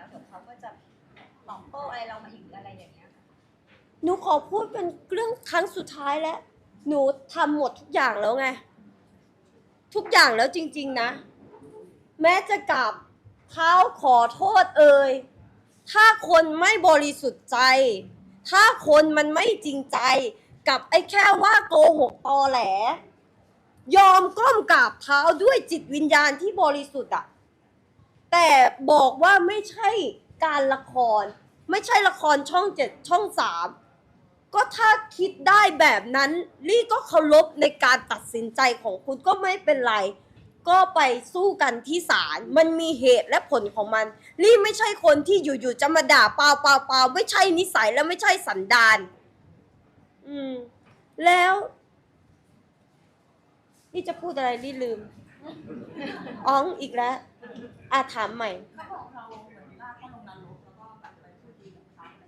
แล้วเดี๋ยวเขาก็จะตอบโต้อะไรเรามาอีกอะไรอย่างเงี้ยค่ะหนูขอพูดเป็นเรื่องครั้งสุดท้ายแล้ว หนูทำหมดทุกอย่างแล้วไง ทุกอย่างแล้วจริง ๆนะ แม้จะกราบเท้าขอโทษเอ่ยถ้าคนไม่บริสุทธิ์ใจ ถ้าคนมันไม่จริงใจ กับไอ้แค่ว่าโกหกตอแหล ยอมก้มกราบเท้าด้วยจิตวิญญาณที่บริสุทธิ์อะ แต่บอกว่าไม่ใช่การละคร ไม่ใช่ละครช่องเจ็ดช่องสามก็ถ้าคิดได้แบบนั้นลี่ก็เคารพในการตัดสินใจของคุณก็ไม่เป็นไร ก็ไปสู้กันที่ศาลมันมีเหตุและผลของมัน ลี่ไม่ใช่คนที่อยู่ๆจะมาด่าเปล่าเปล่าเปล่าไม่ใช่นิสัยและไม่ใช่สันดาน อืม แล้ว นี่จะพูดอะไรลี่ลืม อ๋องอีกแล้วอาถามใหม่ เขาบอกเราเหมือนลาเขาลงนรกแล้วก็แบบไปพูดดีกับเขาอะไร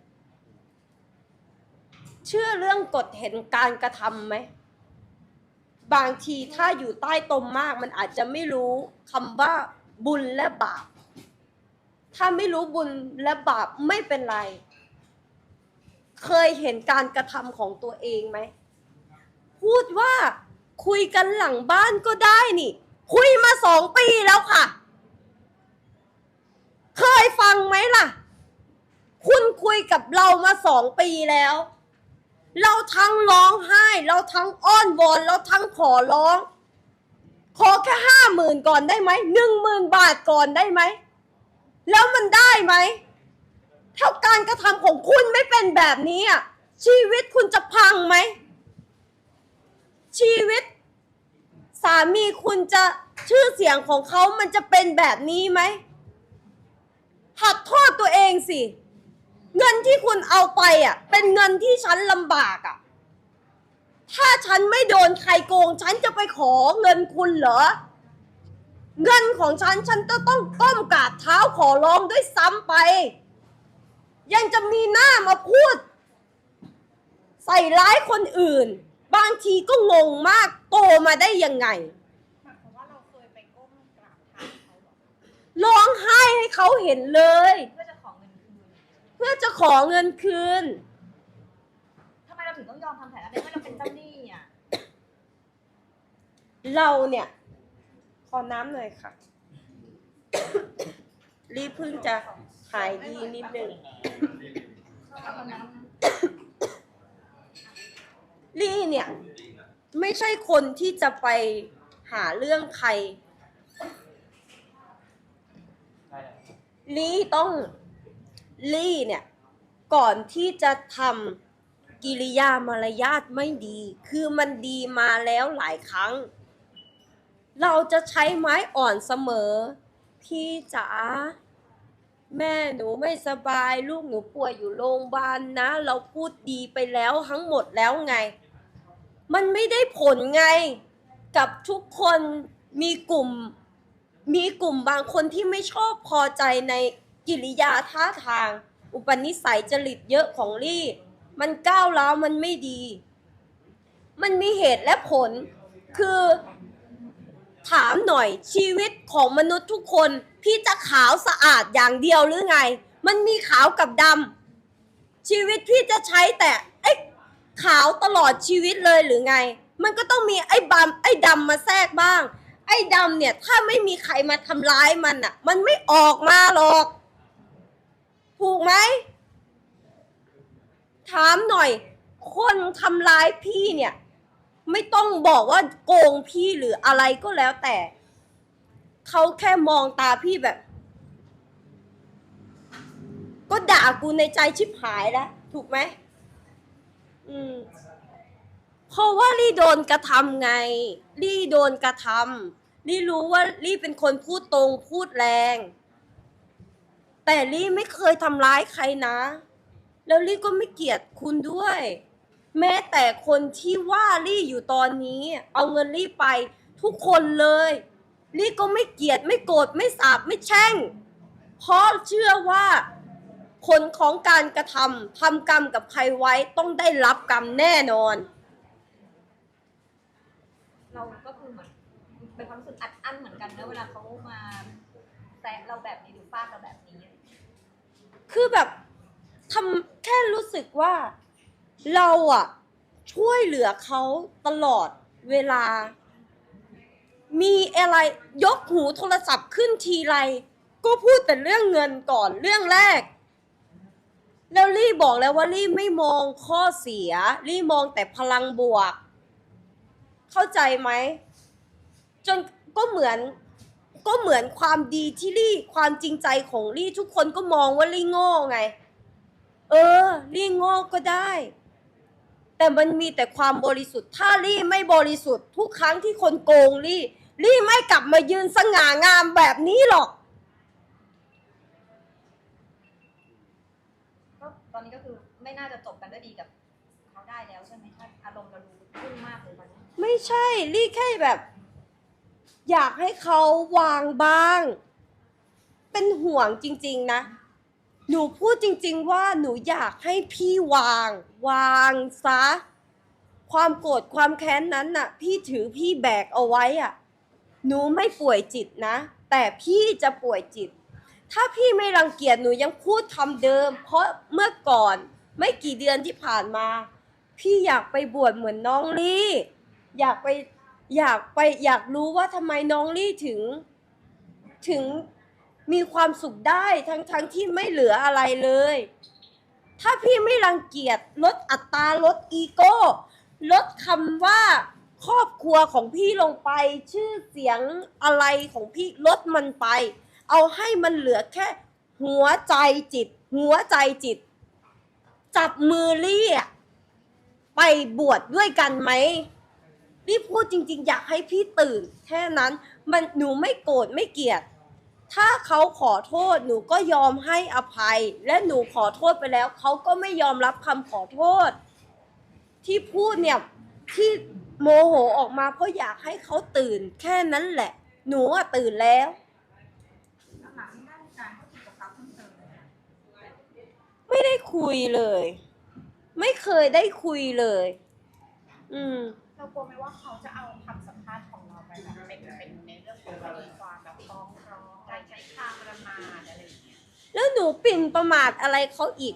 เชื่อเรื่องกฎเห็นการกระทำไหม บางทีถ้าอยู่ใต้ตมมากมันอาจจะไม่รู้คำว่าบุญและบาป ถ้าไม่รู้บุญและบาปไม่เป็นไร เคยเห็นการกระทำของตัวเองไหม พูดว่าคุยกันหลังบ้านก็ได้นี่ คุยมาสองปีแล้วค่ะ เคยฟังไหมล่ะ คุณคุยกับเรามาสองปีแล้ว เราทั้งร้องไห้ เราทั้งอ้อนวอน เราทั้งขอร้อง ขอแค่ห้าหมื่นก่อนได้ไหมหนึ่งหมื่นบาทก่อนได้ไหม แล้วมันได้ไหมถ้าการกระทำของคุณไม่เป็นแบบนี้อะชีวิตคุณจะพังไหมชีวิต สามีคุณจะชื่อเสียงของเขามันจะเป็นแบบนี้ไหม หัดโทษตัวเองสิ เงินที่คุณเอาไปอะ เป็นเงินที่ฉันลำบากอะ ถ้าฉันไม่โดนใครโกง ฉันจะไปขอเงินคุณเหรอ เงินของฉันฉันจะต้องก้มกราบเท้าขอร้องด้วยซ้ำไป ยังจะมีหน้ามาพูด ใส่ร้ายคนอื่น บางทีก็งงมากโตมาได้ยังไง หมายความว่าเราเคยไปก้มกราบเท้าเขาเหรอร้องไห้ให้เขาเห็นเลย เพื่อจะขอเงินคืนเพื่อจะขอเงินคืน ทำไมเราถึงต้องยอมทำแผนนั้นในเมื่อเราเป็นเจ้าหนี้อะเราเนี่ย ขอน้ำหน่อยค่ะ รีบเพิ่งจะหายดีนิดนึงเอาน้ำนะ ลี่เนี่ย ไม่ใช่คนที่จะไปหาเรื่องใคร ลี่ต้องลี่เนี่ย ก่อนที่จะทำกิริยามารยาทไม่ดี คือมันดีมาแล้วหลายครั้ง เราจะใช้ไม้อ่อนเสมอ พี่จ๋า แม่หนูไม่สบายลูกหนูป่วยอยู่โรงพยาบาลนะ เราพูดดีไปแล้วทั้งหมดแล้วไง มันไม่ได้ผลไง กับทุกคนมีกลุ่ม มีกลุ่มบางคนที่ไม่ชอบพอใจในกิริยาท่าทาง อุปนิสัยจริตเยอะของลี่ มันก้าวร้าวมันไม่ดี มันมีเหตุและผล คือ ถามหน่อยชีวิตของมนุษย์ทุกคน พี่จะขาวสะอาดอย่างเดียวหรือไง มันมีขาวกับดำชีวิตพี่จะใช้แต่ไอ้ขาวตลอดชีวิตเลยหรือไง มันก็ต้องมีไอ้บำไอ้ดำมาแทรกบ้าง ไอ้ดำเนี่ยถ้าไม่มีใครมาทำร้ายมันอะมันไม่ออกมาหรอก ถูกไหมถามหน่อย คนทำร้ายพี่เนี่ย ไม่ต้องบอกว่าโกงพี่หรืออะไรก็แล้วแต่ เขาแค่มองตาพี่แบบ ก็ด่ากูในใจชิบหายแล้ว ถูกไหมอืมเพราะว่าลี่โดนกระทำไง ลี่โดนกระทำลี่รู้ว่าลี่เป็นคนพูดตรงพูดแรง แต่ลี่ไม่เคยทำร้ายใครนะ แล้วลี่ก็ไม่เกลียดคุณด้วย แม้แต่คนที่ว่าลี่อยู่ตอนนี้ เอาเงินลี่ไปทุกคนเลย ลี่ก็ไม่เกลียดไม่โกรธไม่สาบไม่แช่ง เพราะเชื่อว่าผลของการกระทำทำกรรมกับใครไว้ต้องได้รับกรรมแน่นอน เราก็คือเหมือนเป็นความรู้สึกอัดอั้นเหมือนกันนะเวลาเขามาแซะเราแบบนี้หรือฟาดเราแบบนี้ คือแบบทำแค่รู้สึกว่า เราอะช่วยเหลือเขาตลอดเวลา มีอะไรยกหูโทรศัพท์ขึ้นทีไร ก็พูดแต่เรื่องเงินก่อนเรื่องแรก แล้วลี่บอกแล้วว่าลี่ไม่มองข้อเสีย ลี่มองแต่พลังบวก เข้าใจไหม จนก็เหมือนก็เหมือนความดีที่ลี่ความจริงใจของลี่ทุกคนก็มองว่าลี่โง่ไง เออ ลี่โง่ก็ได้ แต่มันมีแต่ความบริสุทธิ์ ถ้าลี่ไม่บริสุทธิ์ ทุกครั้งที่คนโกงลี่ลี่ไม่กลับมายืนสง่างามแบบนี้หรอก ก็ตอนนี้ก็คือไม่น่าจะจบกันด้วยดีกับเขาได้แล้วใช่ไหมถ้าอารมณ์เราดูพุ่งมากเลยตอนนี้ไม่ใช่ลี่แค่แบบ อยากให้เขาวางบ้าง เป็นห่วงจริง ๆ นะ หนูพูดจริง ๆ ว่าหนูอยากให้พี่วาง วางซะ ความโกรธความแค้นนั้นน่ะ พี่ถือพี่แบกเอาไว้อะ หนูไม่ป่วยจิตนะ แต่พี่จะป่วยจิต ถ้าพี่ไม่รังเกียจหนูยังพูดคำเดิม เพราะเมื่อก่อนไม่กี่เดือนที่ผ่านมา พี่อยากไปบวชเหมือนน้องลี่อยากไปอยากไปอยากรู้ว่าทำไมน้องลี่ถึง ถึง มีความสุขได้ทั้งทั้งที่ไม่เหลืออะไรเลย ถ้าพี่ไม่รังเกียจลดอัตราลดอีโก้ลดคำว่าครอบครัวของพี่ลงไป ชื่อเสียงอะไรของพี่ลดมันไป เอาให้มันเหลือแค่ หัวใจจิต หัวใจจิต จับมือลี่ไปบวชดด้วยกันไหมนี่พูดจริง ๆ อยากให้พี่ตื่น แค่นั้น มันหนูไม่โกรธไม่เกลียด ถ้าเขาขอโทษหนูก็ยอมให้อภัย และหนูขอโทษไปแล้ว เขาก็ไม่ยอมรับคำขอโทษ ที่พูดเนี่ยที่โมโหออกมาเพราะอยากให้เขาตื่นแค่นั้นแหละ หนูอะตื่นแล้ว หลังๆได้มีการพูดคุยกับเขาเพิ่มเติมไหมคะไม่ได้คุยเลย ไม่เคยได้คุยเลย อืม เรากลัวไหมว่าเขาจะเอาคำสัมภาษณ์ของเราไปแบบเป็นเป็นในเรื่องของคดีความแบบฟ้องร้องการใช้คำประมาทอะไรอย่างเงี้ยแล้วหนูปิ่นประมาทอะไรเขาอีก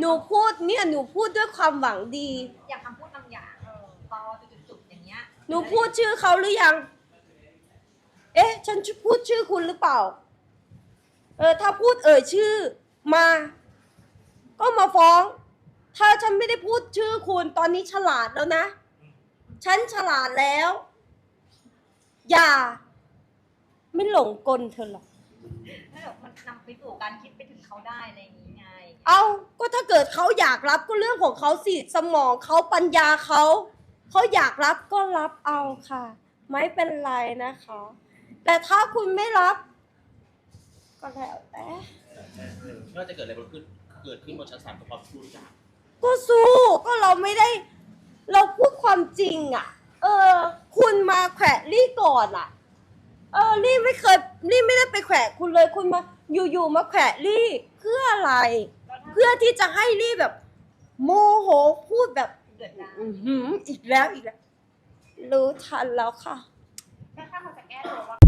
หนูพูดเนี่ยหนูพูดด้วยความหวังดี อย่างคำพูดบางอย่างเออตอจุดๆอย่างเงี้ยหนูพูดชื่อเขาหรือยัง เอ๊ะ ฉันพูดชื่อคุณหรือเปล่า เออ ถ้าพูดเอ่ยชื่อมา ก็มาฟ้อง ถ้าฉันไม่ได้พูดชื่อคุณตอนนี้ฉลาดแล้วนะ ฉันฉลาดแล้ว อย่า ไม่หลงกลเธอหรอก ถ้าแบบมันนำไปสู่การคิดไปถึงเขาได้อะไรอย่างงี้ไงเอาก็ถ้าเกิดเขาอยากรับก็เรื่องของเขาสิสมองเขาปัญญาเขาเขาอยากรับก็รับเอาค่ะ ไม่เป็นไรนะคะ แต่ถ้าคุณไม่รับ ก็แล้วแต่ไม่ว่าจะเกิดอะไรขึ้น เกิดขึ้นบนชั้นศาลก็พร้อมพูดจาก็สู้ก็เราไม่ได้ เราพูดความจริงอะ เออ คุณมาแขวะลี่ก่อนอะ เออลี่ไม่เคยลี่ไม่ได้ไปแขวะคุณเลยคุณมาอยู่ๆมาแขวะลี่เพื่ออะไร เพื่อที่จะให้ลี่แบบ โมโหพูดแบบเดือดร้อนอือหืออีกแล้วอีกแล้ว รู้ทันแล้วค่ะ ถ้าเขาจะแก้ตัวว่า